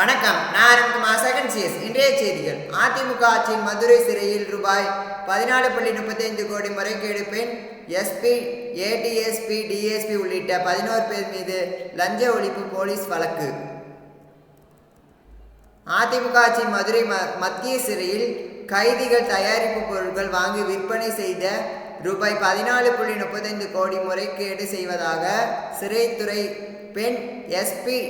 வணக்கம். நான் Arunkumar second CS இன்றைய செய்திகள். அதிமுக ஆட்சி மதுரை சிறையில் ரூபாய் பதினாலு புள்ளி முப்பத்தைந்து கோடி முறைகேடு பெண் எஸ்பி ஏடிஎஸ்பி டிஎஸ்பி உள்ளிட்ட பதினோரு பேர் மீது லஞ்ச ஒழிப்பு போலீஸ் வழக்கு. அதிமுக ஆட்சி மதுரை ம மத்திய சிறையில் கைதிகள் தயாரிப்பு பொருட்கள் வாங்கி விற்பனை செய்த ரூபாய் பதினாலு புள்ளி முப்பத்தைந்து கோடி முறைகேடு செய்வதாக சிறைத்துறை பெண் எஸ்பி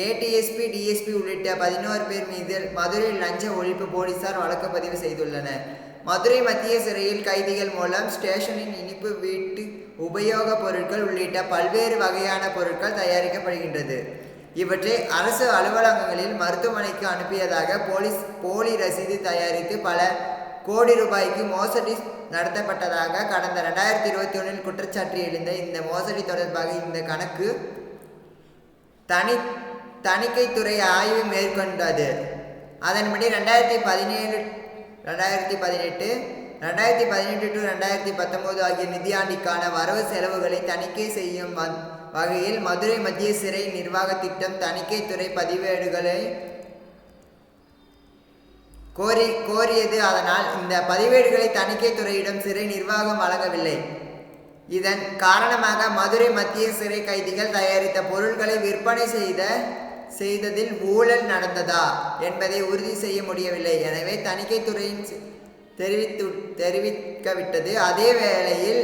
ஏடிஎஸ்பி டிஎஸ்பி உள்ளிட்ட பதினோரு பேர் மீது மதுரை லஞ்ச ஒழிப்பு போலீசார் வழக்கு பதிவு செய்துள்ளனர். மதுரை மத்திய சிறையில் கைதிகள் மூலம் ஸ்டேஷனின் இனிப்பு வீட்டு உபயோகப் பொருட்கள் உள்ளிட்ட பல்வேறு வகையான பொருட்கள் தயாரிக்கப்படுகின்றது. இவற்றை அரசு அலுவலகங்களில் மருத்துவமனைக்கு அனுப்பியதாக போலீஸ் போலி ரசீது தயாரித்து பல கோடி ரூபாய்க்கு மோசடி நடத்தப்பட்டதாக கடந்த ரெண்டாயிரத்தி இருபத்தி ஒன்றில் குற்றச்சாட்டு எழுந்த இந்த மோசடி தொடர்பாக இந்த கணக்கு தனி தணிக்கைத்துறை ஆய்வு மேற்கொண்டது. அதன்படி ரெண்டாயிரத்தி பதினேழு ரெண்டாயிரத்தி பதினெட்டு ரெண்டாயிரத்தி பதினெட்டு டு ரெண்டாயிரத்தி பத்தொம்போது ஆகிய நிதியாண்டிற்கான வரவு செலவுகளை தணிக்கை செய்யும் வகையில் மதுரை மத்திய சிறை நிர்வாக திட்டம் தணிக்கைத்துறை பதிவேடுகளை கோரி கோரியது. அதனால் இந்த பதிவேடுகளை தணிக்கைத்துறையிடம் சிறை நிர்வாகம் வழங்கவில்லை. இதன் காரணமாக மதுரை மத்திய சிறை கைதிகள் தயாரித்த பொருட்களை விற்பனை செய்த செய்ததில் ஊழல் நடந்ததா என்பதை உறுதி செய்ய முடியவில்லை. எனவே தணிக்கைத்துறையின் தெரிவித்து தெரிவிக்கவிட்டது. அதே வேளையில்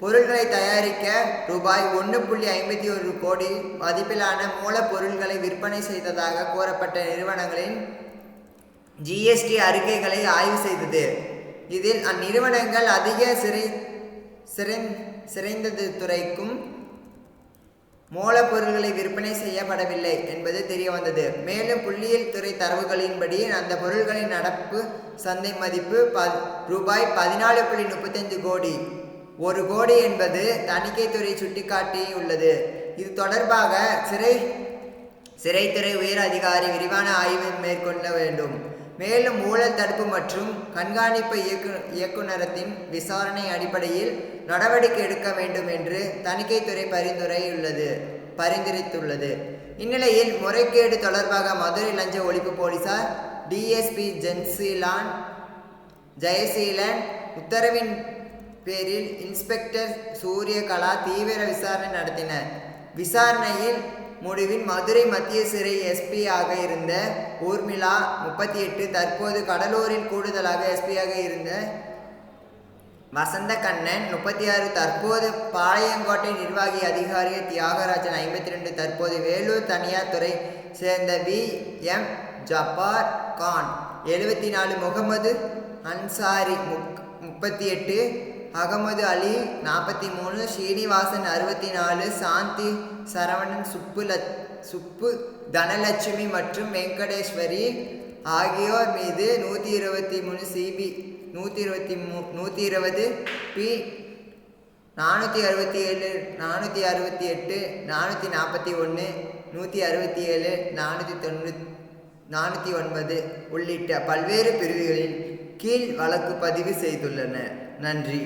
பொருட்களை தயாரிக்க ரூபாய் ஒன்று புள்ளி ஐம்பத்தி ஒரு கோடி மதிப்பிலான மூலப்பொருட்களை விற்பனை செய்ததாக கூறப்பட்ட நிறுவனங்களின் ஜிஎஸ்டி அறிக்கைகளை ஆய்வு செய்தது. இதில் அந்நிறுவனங்கள் அதிக சிறை சிறைந் சிறைந்தது துறைக்கும் மூலப்பொருள்களை விற்பனை செய்யப்படவில்லை என்பது தெரிய வந்தது மேலும் புள்ளியியல் துறை தரவுகளின்படி அந்த பொருள்களின் நடப்பு சந்தை மதிப்பு ப ரூபாய் பதினாலு புள்ளி முப்பத்தஞ்சு கோடி. ஒரு கோடி என்பது தணிக்கைத்துறை சுட்டிக்காட்டியுள்ளது. இது தொடர்பாக சிறை சிறைத்துறை உயர் அதிகாரி விரிவான ஆய்வு மேற்கொள்ள வேண்டும். மேலும் ஊழல் தடுப்பு மற்றும் கண்காணிப்பு இயக்கு இயக்குநரத்தின் விசாரணை அடிப்படையில் நடவடிக்கை எடுக்க வேண்டும் என்று தணிக்கைத்துறை பரிந்துரையுள்ளது பரிந்துரைத்துள்ளது. இந்நிலையில் முறைகேடு தொடர்பாக மதுரை லஞ்ச ஒழிப்பு போலீசார் டிஎஸ்பி ஜென்சிலான் ஜெயசீலன் உத்தரவின் பேரில் இன்ஸ்பெக்டர் சூரியகலா தீவிர விசாரணை நடத்தினர். விசாரணையில் முடிவில் மதுரை மத்திய சிறை எஸ்பியாக இருந்த ஊர்மிளா முப்பத்தி எட்டு தற்போது கடலூரில் கூடுதலாக எஸ்பியாக இருந்த வசந்த கண்ணன் முப்பத்தி ஆறு தற்போது பாளையங்கோட்டை நிர்வாகி அதிகாரி தியாகராஜன் ஐம்பத்தி ரெண்டு தற்போது வேலூர் தனியார் துறை சேர்ந்த வி எம் ஜப்பார் கான். எழுபத்தி நாலு முகமது அன்சாரி முப்பத்தி எட்டு அகமது அலி நாற்பத்தி மூணு ஸ்ரீனிவாசன் அறுபத்தி நாலு சாந்தி சரவணன் சுப்பு லத் சுப்பு தனலட்சுமி மற்றும் வெங்கடேஸ்வரி ஆகியோர் மீது நூற்றி இருபத்தி மூணு சிபி நூற்றி இருபத்தி மூ நூற்றி இருபது பி நானூற்றி அறுபத்தி ஏழு நானூற்றி அறுபத்தி எட்டு நானூற்றி நாற்பத்தி ஒன்று நூற்றி அறுபத்தி ஏழு நானூற்றி தொண்ணூ நானூற்றி ஒன்பது உள்ளிட்ட பல்வேறு பிரிவுகளின் கீழ் வழக்கு பதிவு செய்துள்ளன. நன்றி.